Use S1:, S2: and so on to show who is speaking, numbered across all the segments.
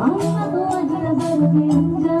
S1: Ama bu acılar
S2: beni ince,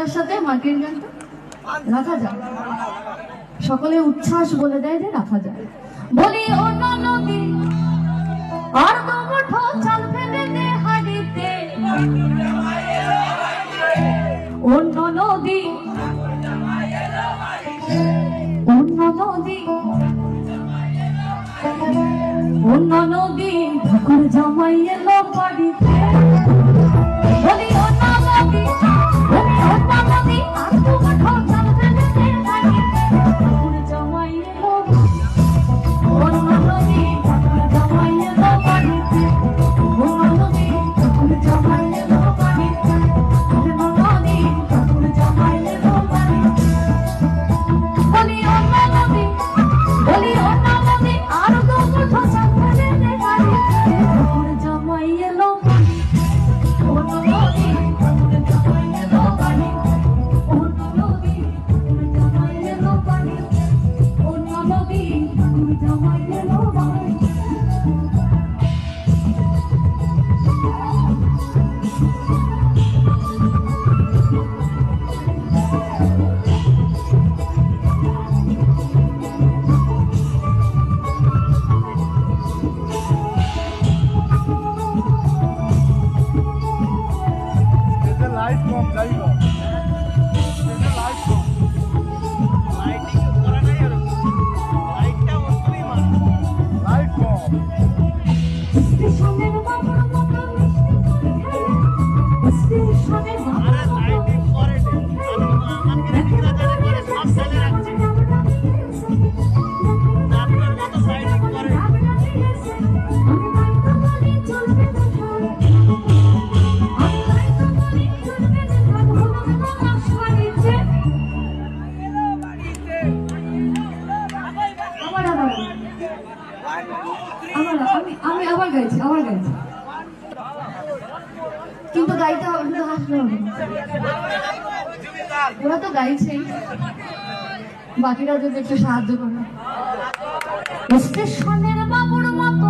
S2: গানটার সাথে? গানটা? রাখা যায় সকলে উচ্ছ্বাস বলে দেয় যে রাখা যায়
S1: বলি অন্য অন্য নদী অন্য নদী অন্য নদী ঠাকুর জামাই এলো বাড়িতে।
S2: Yeah. গাইতে হবে শুধু ওরা তো গাইছেই। বাকিরা যদি একটু সাহায্য করে।
S1: স্টেশনের বাবুর মতো